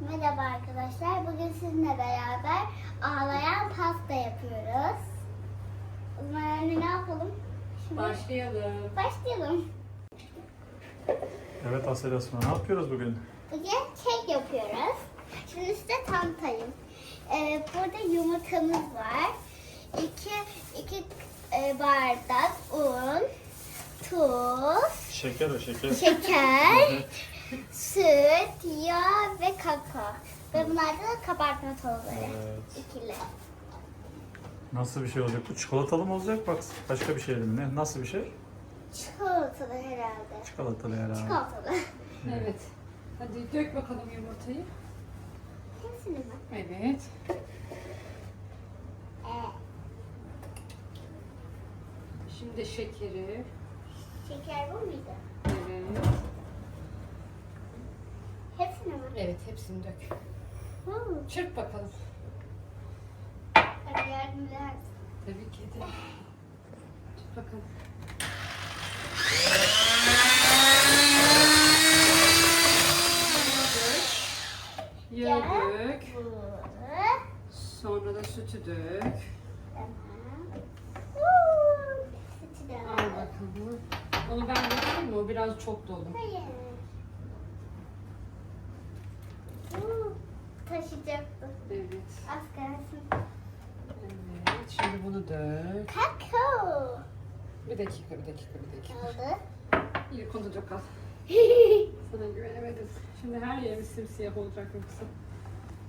Merhaba arkadaşlar. Bugün sizinle beraber ağlayan pasta yapıyoruz. O zaman anne ne yapalım? Şimdi Başlayalım. başlayalım. Evet Asel Asma ne yapıyoruz bugün? Bugün kek yapıyoruz. Şimdi size tanıtayım. Ee, burada yumurtamız var. İki, iki e, bardak un, tuz, Şeker o şeker. şeker, süt, yağ ve kakao. Ve bunlar da kabartma tozları. Evet. İkili. Nasıl bir şey olacak? Bu çikolatalı mı olacak? Bak başka bir şey mi? Ne? Nasıl bir şey? Çikolatalı herhalde. Çikolatalı herhalde. Çikolatalı. Evet. Hadi dök bakalım yumurtayı. Hepsini mi? Evet. Ee, Şimdi şekeri. şeker bu muydu? Evet. Evet hepsini dök. Hmm. Çırp bakalım. Hadi yardım edersin. Tabii ki de. Çırp bakalım. Yağı dök. Bu. Sonra da sütü dök. Tamam. Woo! Sütü de Al var. bakalım. Onu ben dökeyim mi? O biraz çok dolu. Hayır. Woo! Taşıyacaktım. Evet. Az kalsın. Evet. Şimdi bunu dök. Kakao. Bir dakika, bir dakika, bir dakika. Oldu. İlk onu dök al. Sana güvenemedim. Şimdi her yerimiz simsiyah olacak yoksa.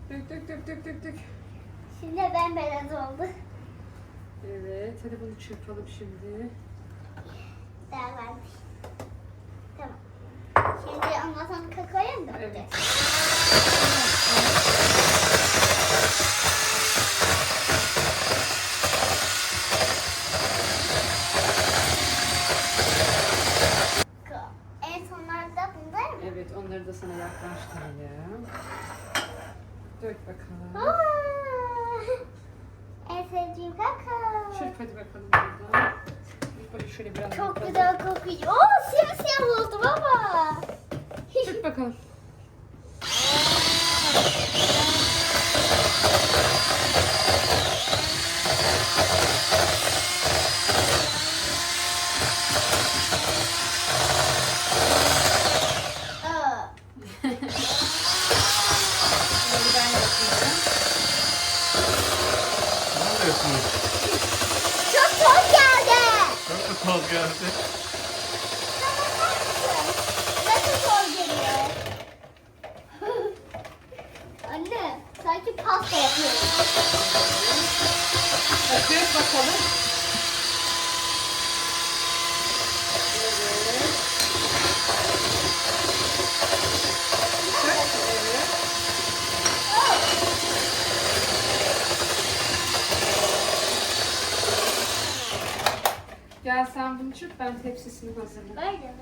Dök dök dök dök dök dök. Şimdi ben beyaz oldu. Evet, hadi bunu çırpalım şimdi. Daha varmış. Sonra kakaoya mı dökeceğiz? Evet. En sonlarda bunlar mı? Evet, onları da sana yaklaştırayım. Dök bakalım. Aa! En sevdiğim kakao. Çırp hadi bakalım buradan. Böyle şöyle biraz Çok bakalım. güzel kokuyor. Oo simsiyah oldu baba. Çırp bakalım. Aa, Bunu ben yapayım. Ne yapıyorsunuz? Çok çok geldi. Çok da toz geldi. Nasıl zor geliyor? Anne sanki pasta yapıyoruz. Hadi dök bakalım. Evet. Dök. Evet. Gel sen bunu çırp ben tepsisini hazırlayayım. Böyle mi?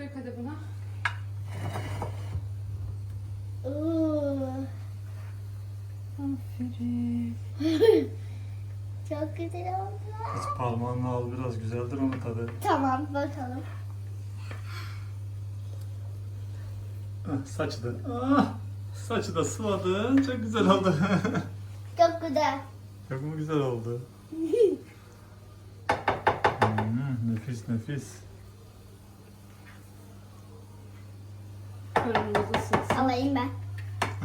Dök hadi buna. Oo, Aferin. çok güzel oldu. Kız parmağınla al biraz güzeldir ama tadı. Tamam bakalım. Ah, Saçı da. Ah, saçı da sıvadın. Çok güzel oldu. Çok güzel. Çok mu güzel oldu? Hmm, nefis nefis. Isınsın. Alayım ben.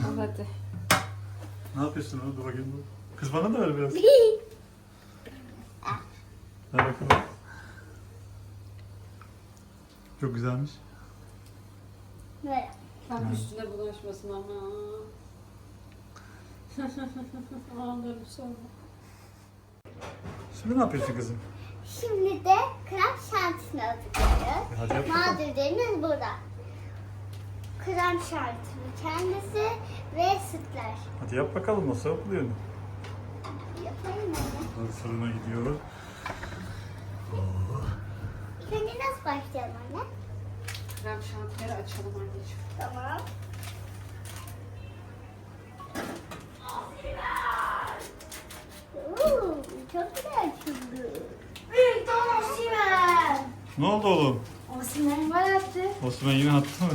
Al hadi. Ne yapıyorsun? Dur bakayım. Kız bana da ver biraz. Ver bakalım. Çok güzelmiş. Böyle. Tam üstüne bulaşmasın ama. Ağlarım sonra. Şimdi ne yapıyorsun kızım? Şimdi de krem şantisini hazırlıyoruz. E, Hadi yap bakalım. Malzemelerimiz burada. Krem şanti kendisi ve sütler. Hadi yap bakalım nasıl yapılıyor. Yapayım mı? Dur fırına gidiyor. Şimdi nasıl başlayalım anne? Krem şantiyeri açalım anneciğim. Tamam. Oo, çok güzel açıldı. Büyük Don Osimen. Ne oldu oğlum? Osimen var attı. Osman yine attı mı?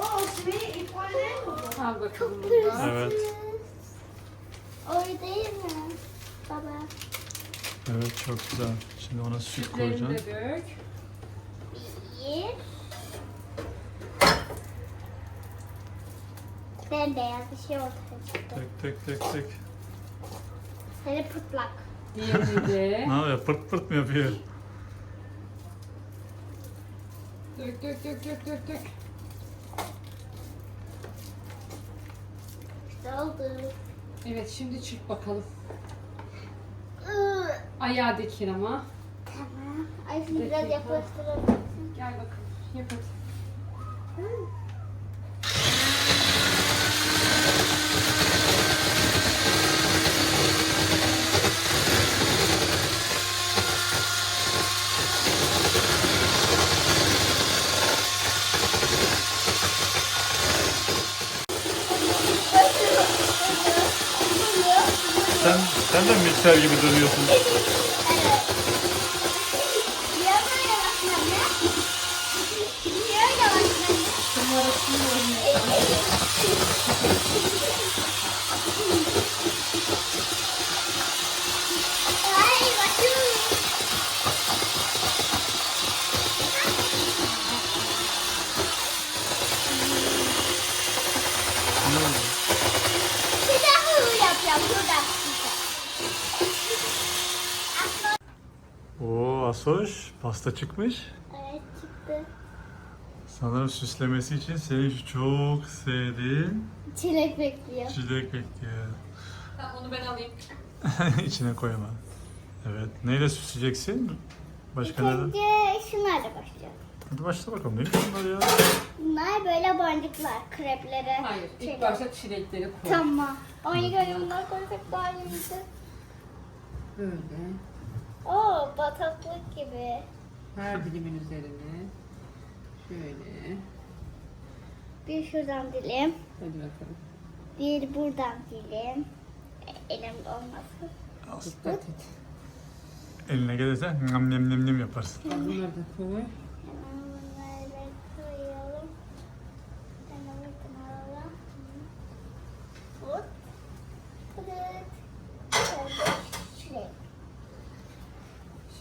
O Osimen'i ipolde mi Çok burada. kırılsınız. Evet. Oradayım Evet çok güzel. Şimdi ona süt Sütlerini koyacaksın. de dök. Bir. Bembeyaz bir şey ortaya çıktı. Tek tek tek tek. Hele pıtlak. Diğerini de. Ne yapıyor? Pırt pırt mı yapıyor? dök dök dök dök dök dök. Güzel oldu. Evet şimdi çık bakalım. Ayağı dikin ama. Tamam. Ay şimdi biraz yaklaştırabilirsin. Gel bakalım. Yap hadi. Sen, mikser gibi dönüyorsun. Niye öyle Oo Asoş pasta çıkmış. Evet çıktı. Sanırım süslemesi için senin şu çok sevdiğin Çilek bekliyor. çilek bekliyor. Tamam onu ben alayım. İçine koyma. Evet. Neyle süsleyeceksin? Başka neden? Önce şunlarla başlayalım. Hadi başla bakalım. Neymiş bunlar ya? Bunlar böyle boncuklar, kreplere. Hayır. ilk çilek. başta çilekleri koy. Tamam. Onu göre bunlar koysak daha iyiydi. Böyle. Oo bataklık gibi. Her dilimin üzerine. Şöyle. Bir şuradan dilim. Hadi bakalım. Bir buradan dilim. E, Elimde olmasın. Dikkat et. Eline gelirse nam nem nem nem yaparsın. Bunları da koy.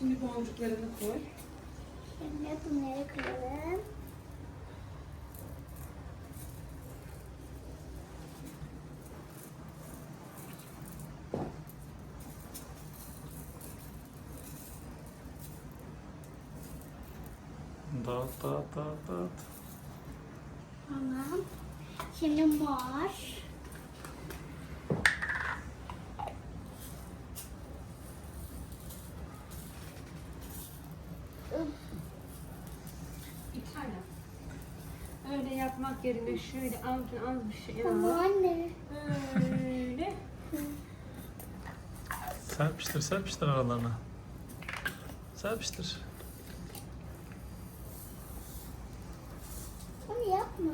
Şimdi boncuklarını koy. Şimdi bunları koyalım. Dağıt dağıt dağıt dağıt. Tamam. Şimdi mor. Tane. Öyle yapmak yerine şöyle az az bir şey al. anne. Böyle. Serpiştir serpiştir aralarına. Serpiştir. Onu yapma.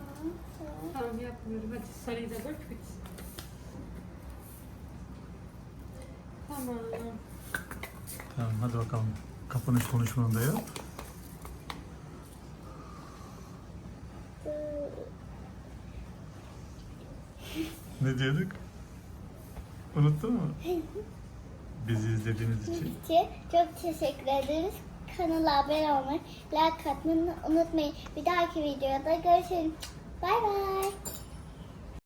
Tamam yapmıyorum. Hadi sarıyı da dök bitsin. Tamam. Tamam hadi bakalım. Kapanış konuşmanı da yap. Ne diyorduk? Unuttun mu? Bizi izlediğiniz için. Çok teşekkür ederiz. Kanala abone olmayı, like atmayı unutmayın. Bir dahaki videoda görüşelim. Bay bay.